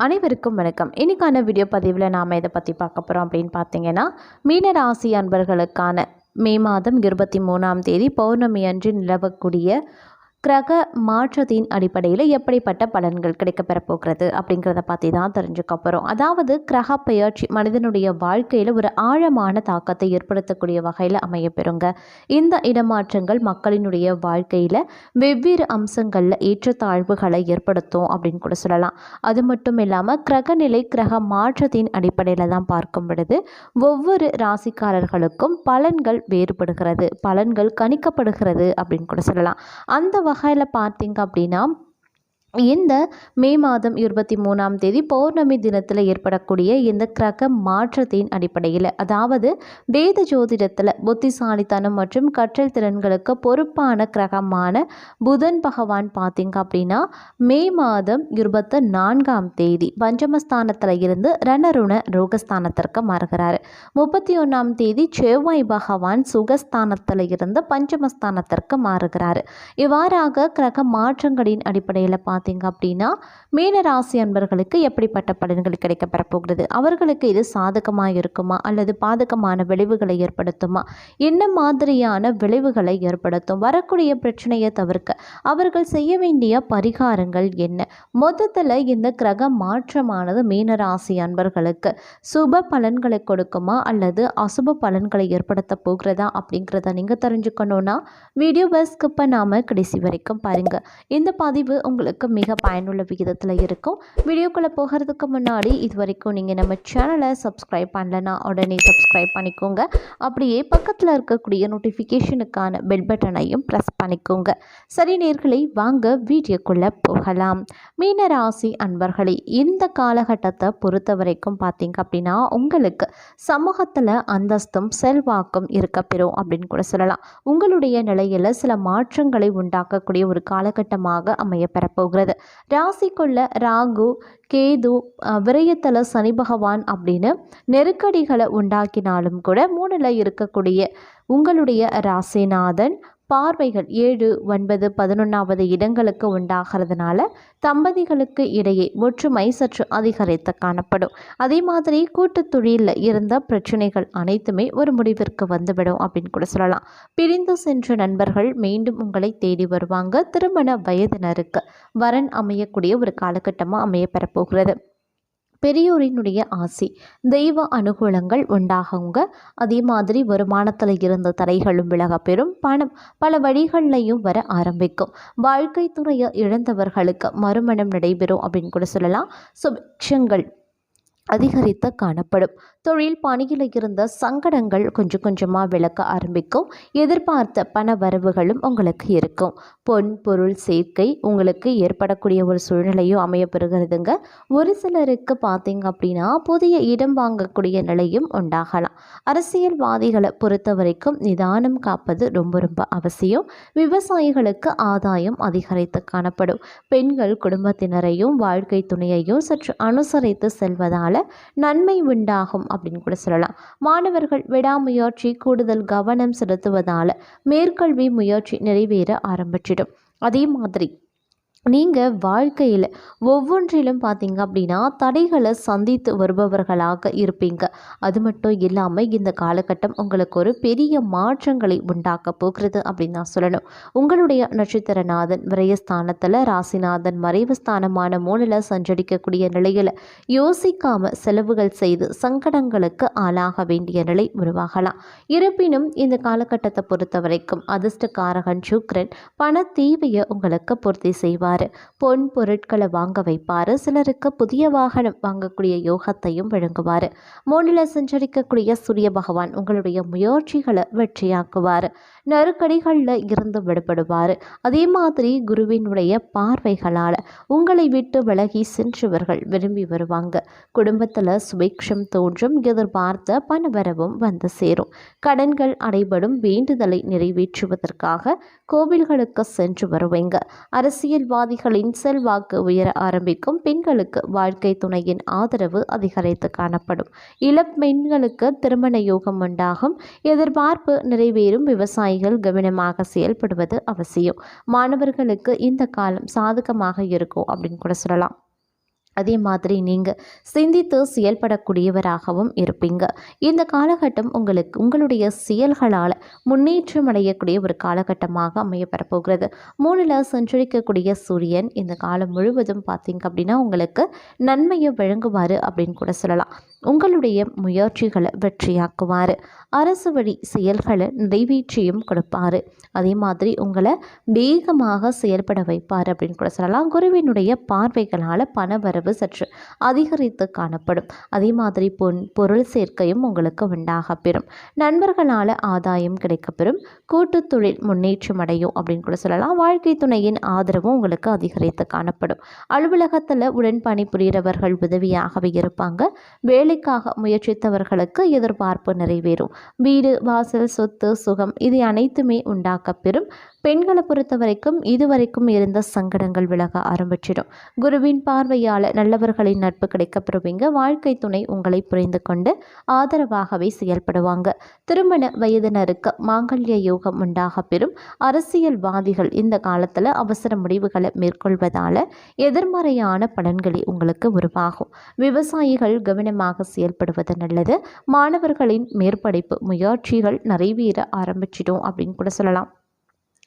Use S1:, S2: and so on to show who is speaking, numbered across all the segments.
S1: அனைவருக்கும் வணக்கம். இன்றைக்கான வீடியோ பதிவில் நாம் இதை பற்றி பார்க்க போகிறோம் அப்படின்னு பார்த்தீங்கன்னா மீனராசி அன்பர்களுக்கான மே மாதம் இருபத்தி மூணாம் தேதி பௌர்ணமி அன்று நிலவக்கூடிய கிரக மாற்றத்தின் அடிப்படையில் எப்படிப்பட்ட பலன்கள் கிடைக்கப்பெற போகிறது அப்படிங்கிறத பற்றி தான் தெரிஞ்சுக்க போகிறோம் அதாவது கிரக பெயர்ச்சி மனிதனுடைய வாழ்க்கையில் ஒரு ஆழமான தாக்கத்தை ஏற்படுத்தக்கூடிய வகையில் அமையப்பெறுங்க இந்த இடமாற்றங்கள் மக்களினுடைய வாழ்க்கையில் வெவ்வேறு அம்சங்களில் ஏற்றத்தாழ்வுகளை ஏற்படுத்தும் அப்படின்னு கூட சொல்லலாம். அது மட்டும் இல்லாமல் கிரகநிலை கிரக மாற்றத்தின் அடிப்படையில் தான் பார்க்கும் பொழுது ஒவ்வொரு ராசிக்காரர்களுக்கும் பலன்கள் வேறுபடுகிறது பலன்கள் கணிக்கப்படுகிறது அப்படின்னு கூட சொல்லலாம். அந்த வகையில் பார்த்தீங்க அப்படின்னா இந்த மே மாதம் இருபத்தி மூணாம் தேதி பௌர்ணமி தினத்தில் ஏற்படக்கூடிய இந்த கிரக மாற்றத்தின் அடிப்படையில் அதாவது வேத ஜோதிடத்தில் புத்திசாலித்தனம் மற்றும் கற்றல் திறன்களுக்கு பொறுப்பான கிரகமான புதன் பகவான் பார்த்திங்க அப்படின்னா மே மாதம் இருபத்தி நான்காம் தேதி பஞ்சமஸ்தானத்தில் இருந்து ரணருண ரோகஸ்தானத்திற்கு மாறுகிறார். முப்பத்தி ஒன்றாம் தேதி செவ்வாய் பகவான் சுகஸ்தானத்தில் இருந்து பஞ்சமஸ்தானத்திற்கு மாறுகிறார். இவ்வாறாக கிரக மாற்றங்களின் அடிப்படையில் பார்த்தீங்க அப்படின்னா மீனராசி அன்பர்களுக்கு எப்படிப்பட்ட பலன்கள் கிடைக்கப்பெற போகிறது அவர்களுக்கு இது சாதகமாக இருக்குமா? அல்லது பாதகமான விளைவுகளை ஏற்படுத்துமா? என்ன மாதிரியான விளைவுகளை ஏற்படுத்தும்? வரக்கூடிய பிரச்சனையை தவிர்க்க அவர்கள் செய்ய வேண்டிய பரிகாரங்கள் என்ன? மொத்தத்தில் இந்த கிரக மாற்றமானது மீனராசி அன்பர்களுக்கு சுப பலன்களை கொடுக்குமா? அல்லது அசுப பலன்களை ஏற்படுத்த போகிறதா? அப்படிங்கிறத நீங்கள் தெரிஞ்சுக்கணுன்னா பஸ்க்கு இப்போ நாம் கடைசி வரைக்கும் பாருங்கள் இந்த பதிவு உங்களுக்கு மிக பயனுள்ள விகிதத்தில் இருக்கும். வீடியோக்குள்ளே போகிறதுக்கு முன்னாடி இது வரைக்கும் நீங்கள் நம்ம சேனலை சப்ஸ்கிரைப் பண்ணலனா உடனே சப்ஸ்கிரைப் பண்ணிக்கோங்க. அப்படியே பக்கத்தில் இருக்கக்கூடிய நோட்டிஃபிகேஷனுக்கான பெல் பட்டனையும் ப்ரெஸ் பண்ணிக்கோங்க. சரி நேர்களை வாங்க வீடியோக்குள்ளே போகலாம். மீனராசி அன்பர்களே இந்த காலகட்டத்தை பொறுத்த வரைக்கும் பார்த்தீங்க அப்படின்னா உங்களுக்கு சமூகத்தில் அந்தஸ்தும் செல்வாக்கும் இருக்கப்பெறும் அப்படின்னு கூட சொல்லலாம். உங்களுடைய நிலையில் சில மாற்றங்களை உண்டாக்கக்கூடிய ஒரு காலகட்டமாக அமைய பெறப்போகிறது ராசிக்குள்ள ராகு கேது அஹ், விரயத்தல சனி பகவான் அப்படின்னு நெருக்கடிகளை உண்டாக்கினாலும் கூட மூணில் இருக்கக்கூடிய உங்களுடைய ராசிநாதன் பார்வைகள் ஏழு ஒன்பது பதினொன்றாவது இடங்களுக்கு உண்டாகிறதுனால தம்பதிகளுக்கு இடையே ஒற்றுமை சற்று அதிகரித்து காணப்படும். அதே மாதிரி கூட்டுத் தொழிலில் இருந்த பிரச்சனைகள் அனைத்துமே ஒரு முடிவிற்கு வந்துவிடும் அப்படின்னு கூட சொல்லலாம். பிரிந்து சென்ற நண்பர்கள் மீண்டும் உங்களை தேடி வருவாங்க. திருமண வயதினருக்கு வரன் அமையக்கூடிய ஒரு காலகட்டமாக அமைய பெறப்போகிறது. பெரியோரினுடைய ஆசி. தெய்வ அனுகூலங்கள் உண்டாகுங்க. அதே மாதிரி வருமானத்தில் இருந்த தடைகளும் விலக பெறும் பணம் பல வழிகள்லையும் வர ஆரம்பிக்கும். வாழ்க்கை துறையை இழந்தவர்களுக்கு மறுமணம் நடைபெறும் அப்படின்னு கூட சொல்லலாம். சுபிக்ஷங்கள் அதிகரித்து காணப்படும். தொழில் பணியில் இருந்த சங்கடங்கள் கொஞ்சம் கொஞ்சமாக விளக்க ஆரம்பிக்கும். எதிர்பார்த்த பண வரவுகளும் உங்களுக்கு இருக்கும். பொன் பொருள் சேர்க்கை உங்களுக்கு ஏற்படக்கூடிய ஒரு சூழ்நிலையும் அமையப்பெறுகிறதுங்க. ஒரு சிலருக்கு பார்த்தீங்க அப்படின்னா புதிய இடம் வாங்கக்கூடிய நிலையும் உண்டாகலாம். அரசியல்வாதிகளை பொறுத்த வரைக்கும் நிதானம் காப்பது ரொம்ப ரொம்ப அவசியம். விவசாயிகளுக்கு ஆதாயம் அதிகரித்து காணப்படும். பெண்கள் குடும்பத்தினரையும் வாழ்க்கை துணையையும் சற்று அனுசரித்து செல்வதால் நன்மை உண்டாகும் அப்படின்னு கூட சொல்லலாம். மாணவர்கள் விடாமுயற்சி கூடுதல் கவனம் செலுத்துவதால் மேற்கல்வி முயற்சி நிறைவேற ஆரம்பிச்சிடும். அதே மாதிரி நீங்கள் வாழ்க்கையில் ஒவ்வொன்றிலும் பார்த்தீங்க அப்படின்னா தடைகளை சந்தித்து வருபவர்களாக இருப்பீங்க. அது மட்டும் இல்லாமல் இந்த காலகட்டம் உங்களுக்கு ஒரு பெரிய மாற்றங்களை உண்டாக்க போகிறது அப்படின்னு நான் சொல்லணும். உங்களுடைய நட்சத்திரநாதன் விரயஸ்தானத்தில் ராசிநாதன் மறைவு ஸ்தானமான மூணில் சஞ்சரிக்கக்கூடிய நிலையில் யோசிக்காம செலவுகள் செய்து சங்கடங்களுக்கு ஆளாக வேண்டிய நிலை உருவாகலாம். இருப்பினும் இந்த காலகட்டத்தை பொறுத்த வரைக்கும் அதிர்ஷ்டக்காரகன் சுக்ரன் பண தேவையை உங்களுக்கு பூர்த்தி செய்வார். பொன் பொருட்களை வாங்க வைப்பார். சிலருக்கு புதிய வாகனம் வாங்கக்கூடிய யோகத்தையும் வழங்குவார். மூணில் சஞ்சரிக்கக்கூடிய சூரிய பகவான் உங்களுடைய முயற்சிகளை வெற்றியாக்குவார். நெருக்கடிகளில் இருந்து விடுபடுவார். அதே மாதிரி குருவினுடைய பார்வைகளால் உங்களை விட்டு விலகி சென்றவர்கள் விரும்பி வருவாங்க. குடும்பத்தில் சுபிக்ஷம் தோன்றும். எதிர்பார்த்த பணவரவும் வந்து சேரும். கடன்கள் அடைபடும். வேண்டுதலை நிறைவேற்றுவதற்காக கோவில்களுக்கு சென்று வருவீங்க. அரசியல்வாதிகளின் செல்வாக்கு உயர ஆரம்பிக்கும் பெண்களுக்கு வாழ்க்கை துணையின் ஆதரவு அதிகரித்து காணப்படும். இளப்பெண்களுக்கு திருமண யோகம் உண்டாகும். எதிர்பார்ப்பு நிறைவேறும். விவசாயிகள் கவனமாக செயல்படுவது அவசியம். மாணவர்களுக்கு இந்த காலம் சாதகமாக இருக்கும் அப்படின்னு கூட சொல்லலாம். அதே மாதிரி நீங்கள் சிந்தித்து செயல்படக்கூடியவராகவும் இருப்பீங்க. இந்த காலகட்டம் உங்களுக்கு உங்களுடைய செயல்களால் முன்னேற்றம் அடையக்கூடிய ஒரு காலகட்டமாக அமையப்பெறப்போகிறது மூணில் சஞ்சரிக்கக்கூடிய சூரியன் இந்த காலம் முழுவதும் பார்த்தீங்க அப்படின்னா உங்களுக்கு நன்மையை வழங்குவார் அப்படின்னு கூட சொல்லலாம். உங்களுடைய முயற்சிகளை வெற்றியாக்குவார். அரசு வழி செயல்களை நிறைவேற்றியும் கொடுப்பார். அதே மாதிரி உங்களை வேகமாக செயல்பட வைப்பார் அப்படின்னு கூட சொல்லலாம். குருவினுடைய பார்வைகளால் பணவரவு சற்று அதிகரித்து காணப்படும். அதே மாதிரி பொன் பொருள் சேர்க்கையும் உங்களுக்கு உண்டாக பெறும் நண்பர்களால் ஆதாயம் கிடைக்கப்பெறும். கூட்டு தொழில் முன்னேற்றம் அடையும் அப்படின்னு கூட சொல்லலாம். வாழ்க்கை துணையின் ஆதரவும் உங்களுக்கு அதிகரித்து காணப்படும். அலுவலகத்தில் உடன் பணிபுரிகிறவர்கள் உதவியாகவே இருப்பாங்க. வேலைக்காக முயற்சித்தவர்களுக்கு எதிர்பார்ப்பு நிறைவேறும். வீடு வாசல் சொத்து சுகம் இது அனைத்துமே உண்டாக்கப்பெறும். பெண்களை பொறுத்த வரைக்கும் இதுவரைக்கும் இருந்த சங்கடங்கள் விலக ஆரம்பிச்சிடும். குருவின் பார்வையால் நல்லவர்களின் நட்பு கிடைக்கப்படுவீங்க வாழ்க்கை துணை உங்களை புரிந்து கொண்டு ஆதரவாகவே செயல்படுவாங்க. திருமண வயதினருக்கு மாங்கல்ய யோகம் உண்டாக பெறும். அரசியல்வாதிகள் இந்த காலத்தில் அவசர முடிவுகளை மேற்கொள்வதால் எதிர்மறையான பலன்களை உங்களுக்கு உருவாகும். விவசாயிகள் கவனமாக செயல்படுவது நல்லது. மாணவர்களின் மேற்படிப்பு முயற்சிகள் நிறைவேற ஆரம்பிச்சிடும் அப்படின்னு கூட சொல்லலாம்.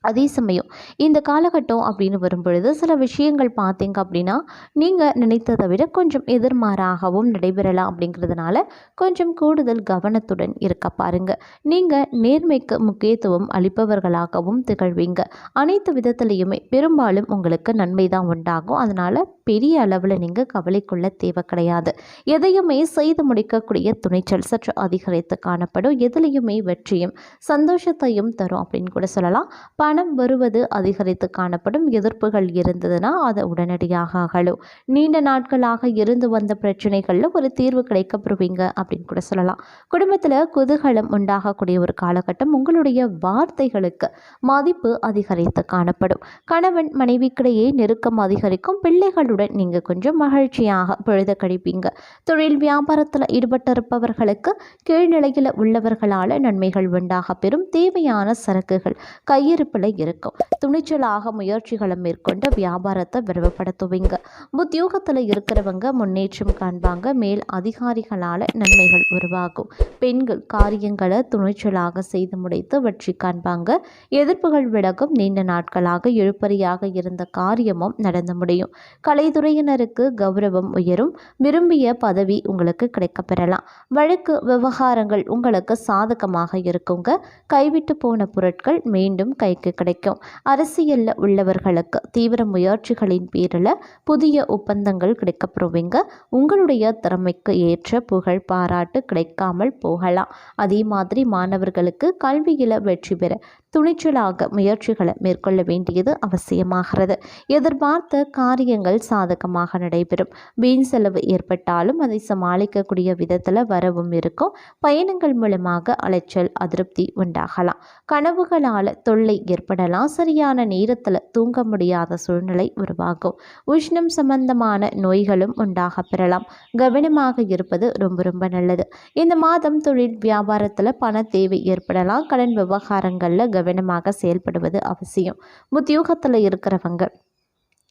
S1: அதே சமயம் இந்த காலகட்டம் அப்படின்னு வரும்பொழுது சில விஷயங்கள் பார்த்தீங்க அப்படின்னா நீங்கள் நினைத்ததை விட கொஞ்சம் எதிர்மாறாகவும் நடைபெறலாம் அப்படிங்கிறதுனால கொஞ்சம் கூடுதல் கவனத்துடன் இருக்க பாருங்க. நீங்கள் நேர்மைக்கு முக்கியத்துவம் அளிப்பவர்களாகவும் திகழ்வீங்க. அனைத்து விதத்துலேயுமே பெரும்பாலும் உங்களுக்கு நன்மை தான் உண்டாகும். அதனால் பெரிய அளவில் நீங்கள் கவலைக்குள்ள தேவை கிடையாது. எதையுமே செய்து முடிக்கக்கூடிய துணிச்சல் சற்று அதிகரித்து காணப்படும். எதுலேயுமே வெற்றியும் சந்தோஷத்தையும் தரும் அப்படின்னு கூட சொல்லலாம். பணம் வருவது அதிகரித்து காணப்படும் எதிர்ப்புகள் இருந்ததுன்னா அதை உடனடியாக அகலும் நீண்ட நாட்களாக இருந்து வந்த பிரச்சனைகளில் ஒரு தீர்வு கிடைக்கப்படுவீங்க அப்படின்னு கூட சொல்லலாம். குடும்பத்தில் குதூகலம் உண்டாகக்கூடிய ஒரு காலகட்டம் உங்களுடைய வார்த்தைகளுக்கு மதிப்பு அதிகரித்து காணப்படும். கணவன் மனைவிக்கிடையே நெருக்கம் அதிகரிக்கும். பிள்ளைகளுடன் நீங்கள் கொஞ்சம் மகிழ்ச்சியாக பொழுத கழிப்பீங்க. தொழில் வியாபாரத்தில் ஈடுபட்டிருப்பவர்களுக்கு கீழ்நிலையில் உள்ளவர்களால் நன்மைகள் உண்டாக பெறும் தேவையான சரக்குகள் கையிருப்பில் இருக்கும் துணிச்சலாக முயற்சிகளை மேற்கொண்டு வியாபாரத்தை விரிவுபடுத்துவீங்க. உத்தியோகத்தில் இருக்கிறவங்க முன்னேற்றம் காண்பாங்க. மேல் அதிகாரிகளால் நன்மைகள் உருவாகும். பெண்கள் காரியங்களை துணிச்சலாக செய்து முடித்து வெற்றி காண்பாங்க. எதிர்ப்புகள் விலகும். நீண்ட நாட்களாக இழுபறியாக இருந்த காரியமும் நடந்து முடியும். கலைத்துறையினருக்கு கௌரவம் உயரும். விரும்பிய பதவி உங்களுக்கு கிடைக்கப்பெறலாம். வழக்கு விவகாரங்கள் உங்களுக்கு சாதகமாக இருக்குங்க. கைவிட்டு போன பொருட்கள் மீண்டும் கைக்கு கிடைக்கும். அரசியலில் உள்ளவர்களுக்கு தீவிர முயற்சிகளின் பேரில் புதிய ஒப்பந்தங்கள் கிடைக்கப்படுவீங்க. உங்களுடைய திறமைக்கு ஏற்ற புகழ் பாராட்டு கிடைக்காமல் போகலாம். அதே மாதிரி மாணவர்களுக்கு கல்வியில் வெற்றி பெற துணிச்சலாக முயற்சிகளை மேற்கொள்ள வேண்டியது அவசியமாகிறது. எதிர்பார்த்த காரியங்கள் சாதகமாக நடைபெறும். வீண் செலவு ஏற்பட்டாலும் அதை சமாளிக்கக்கூடிய விதத்தில் வரவும் இருக்கும். பயணங்கள் மூலமாக அலைச்சல் அதிருப்தி உண்டாகலாம். கனவுகளால் தொல்லை ஏற்படலாம். சரியான நேரத்தில் தூங்க முடியாத சூழ்நிலை உருவாகும். உஷ்ணம் சம்பந்தமான நோய்களும் உண்டாக பெறலாம். கவனமாக இருப்பது ரொம்ப ரொம்ப நல்லது. இந்த மாதம் தொழில் வியாபாரத்தில் பண தேவை ஏற்படலாம். கடன் விவகாரங்களில் கவனமாக செயல்படுவது அவசியம் உத்தியோகத்தில் இருக்கிறவங்க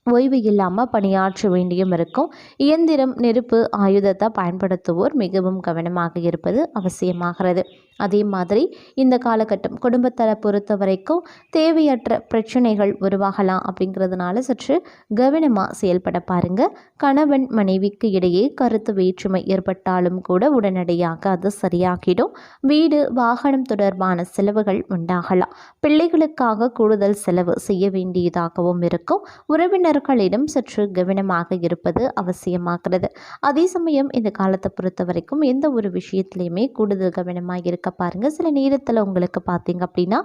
S1: ஓய்வு இல்லாமல் பணியாற்ற வேண்டியும் இருக்கும். இயந்திரம் நெருப்பு ஆயுதத்தை பயன்படுத்துவோர் மிகவும் கவனமாக இருப்பது அவசியமாகிறது. அதே மாதிரி இந்த காலகட்டம் குடும்பத்தலை பொறுத்த வரைக்கும் தேவையற்ற பிரச்சனைகள் உருவாகலாம் அப்படிங்கிறதுனால சற்று கவனமாக செயல்பட பாருங்க. கணவன் மனைவிக்கு இடையே கருத்து வேற்றுமை ஏற்பட்டாலும் கூட உடனடியாக அது சரியாகிடும். வீடு வாகனம் தொடர்பான செலவுகள் உண்டாகலாம். பிள்ளைகளுக்காக கூடுதல் செலவு செய்ய வேண்டியதாகவும் இருக்கும். உறவினர் உறவினர்களிடம் சற்று கவனமாக இருப்பது அவசியமாகிறது. அதே சமயம் இந்த காலத்தை பொறுத்த வரைக்கும் எந்த ஒரு விஷயத்துலையுமே கூடுதல் கவனமாக இருக்க பாருங்கள் சில நேரத்தில் உங்களுக்கு பார்த்தீங்க அப்படின்னா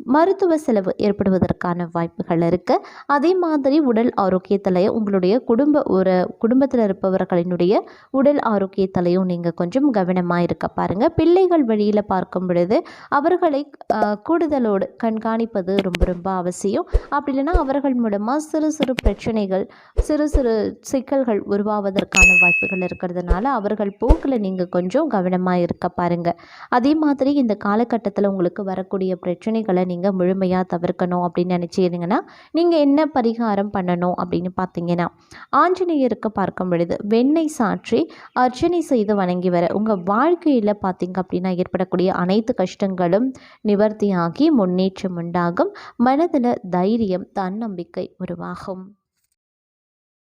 S1: மருத்துவ செலவு ஏற்படுவதற்கான வாய்ப்புகள் இருக்குது அதே மாதிரி உடல் ஆரோக்கியத்திலையும் உங்களுடைய குடும்ப ஒரு குடும்பத்தில் இருப்பவர்களினுடைய உடல் ஆரோக்கியத்திலையும் நீங்கள் கொஞ்சம் கவனமாக இருக்க பாருங்கள் பிள்ளைகள் வழியில் பார்க்கும் பொழுது அவர்களை கூடுதலோடு கண்காணிப்பது ரொம்ப ரொம்ப அவசியம். அப்படி இல்லைன்னா அவர்கள் மூலமாக சிறு சிறு பிரச்சனைகள் சிறு சிறு சிக்கல்கள் உருவாவதற்கான வாய்ப்புகள் இருக்கிறதுனால அவர்கள் போக்கில் நீங்கள் கொஞ்சம் கவனமாக இருக்க பாருங்கள் அதே மாதிரி இந்த காலகட்டத்தில் உங்களுக்கு வரக்கூடிய பிரச்சனைகளை நீங்கள் முழுமையாக தவிர்க்கணும் அப்படின்னு நினச்சிருந்தீங்கன்னா நீங்கள் என்ன பரிகாரம் பண்ணணும் அப்படின்னு பார்த்தீங்கன்னா ஆஞ்சநேயருக்கு பார்க்கும் பொழுது வெண்ணெய் சாற்றி அர்ச்சனை செய்து வணங்கி வர உங்கள் வாழ்க்கையில் பார்த்தீங்க அப்படின்னா ஏற்படக்கூடிய அனைத்து கஷ்டங்களும் நிவர்த்தியாகி முன்னேற்றம் உண்டாகும். மனதில் தைரியம் தன்னம்பிக்கை உருவாகும்.